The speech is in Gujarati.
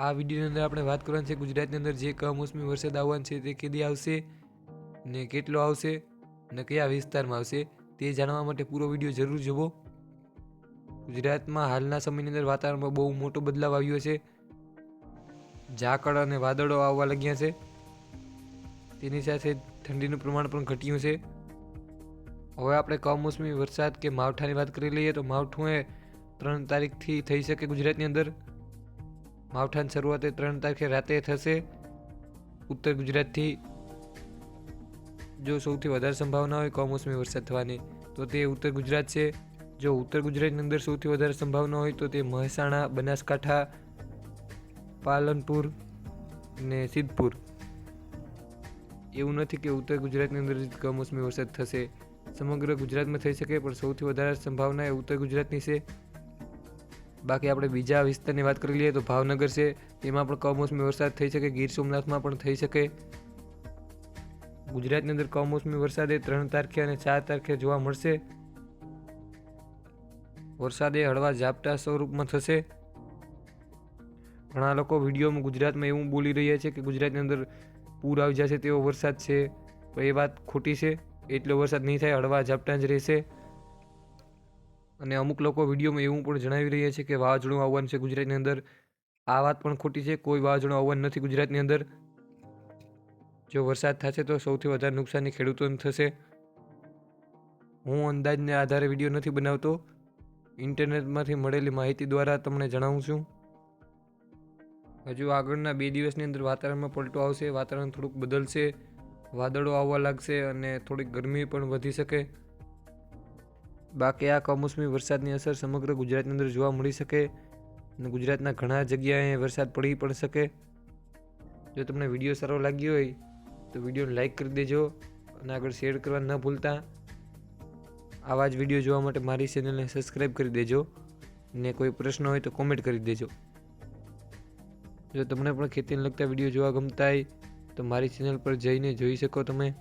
આ વિડીયોની અંદર આપણે વાત કરવાની છે ગુજરાતની અંદર જે કમોસમી વરસાદ આવવાનો છે તે કેદી આવશે ને કેટલો આવશે ને કયા વિસ્તારમાં આવશે તે જાણવા માટે પૂરો વીડિયો જરૂર જુઓ ગુજરાતમાં હાલના સમયની અંદર વાતાવરણમાં બહુ મોટો બદલાવ આવ્યો છે. ઝાકળ અને વાદળો આવવા લાગ્યા છે. તેની સાથે ઠંડીનું પ્રમાણ પણ ઘટ્યું છે. હવે આપણે કમોસમી વરસાદ કે માવઠાની વાત કરી લઈએ તો માવઠું એ ત્રણ તારીખથી થઈ શકે ગુજરાતની અંદર. માવઠાની શરૂઆત ત્રણ તારીખે રાતે થશે. ઉત્તર ગુજરાતથી જો સૌથી વધારે સંભાવના હોય કમોસમી વરસાદ થવાની, તો તે ઉત્તર ગુજરાત છે. જો ઉત્તર ગુજરાતની અંદર સૌથી વધારે સંભાવના હોય તો તે મહેસાણા, બનાસકાંઠા, પાલનપુર ને સિદ્ધપુર. એવું નથી કે ઉત્તર ગુજરાતની અંદર કમોસમી વરસાદ થશે. સમગ્ર ગુજરાતમાં થઈ શકે, પણ સૌથી વધારે સંભાવના એ ઉત્તર ગુજરાતની છે. બાકી આપણે બીજા વિસ્તારની વાત કરી લઈએ તો ભાવનગર છે તેમાં પણ કમોસમી વરસાદ થઈ શકે, ગીર સોમનાથમાં પણ થઈ શકે. ગુજરાતની અંદર કમોસમી વરસાદ એ ત્રણ તારીખે અને ચાર તારીખે જોવા મળશે. વરસાદ એ હળવા ઝાપટા સ્વરૂપમાં થશે. ઘણા લોકો વિડીયોમાં ગુજરાતમાં એવું બોલી રહ્યા છે કે ગુજરાતની અંદર પૂર આવી જશે તેવો વરસાદ છે. તો એ વાત ખોટી છે. એટલો વરસાદ નહીં થાય, હળવા ઝાપટા જ રહેશે. અને અમુક લોકો વિડીયોમાં એવું પણ જણાવી રહ્યા છે કે વાવાઝોડું આવવાનું છે ગુજરાતની અંદર. આ વાત પણ ખોટી છે, કોઈ વાવાઝોડું આવવાનું નથી ગુજરાતની અંદર. જો વરસાદ થશે તો સૌથી વધારે નુકસાની ખેડૂતોને થશે. હું અંદાજને આધારે વીડિયો નથી બનાવતો. ઇન્ટરનેટમાંથી મળેલી માહિતી દ્વારા તમને જણાવું છું. હજુ આગળના બે દિવસની અંદર વાતાવરણમાં પલટો આવશે, વાતાવરણ થોડુંક બદલશે, વાદળો આવવા લાગશે અને થોડીક ગરમી પણ વધી શકે. બાકી આ કમોસમી વરસાદની અસર સમગ્ર ગુજરાતની અંદર જોવા મળી શકે અને ગુજરાતના ઘણા જગ્યાએ વરસાદ પડી પણ શકે. જો તમને વીડિયો સારો લાગ્યો હોય, તો વિડીયોને લાઇક કરી દેજો અને આગળ શેર કરવા ન ભૂલતા. આવા જ વીડિયો જોવા માટે મારી ચેનલને સબસ્ક્રાઈબ કરી દેજો ને કોઈ પ્રશ્ન હોય તો કોમેન્ટ કરી દેજો. જો તમને પણ ખેતીને લગતા વીડિયો જોવા ગમતા હોય, તો મારી ચેનલ પર જઈને જોઈ શકો તમે.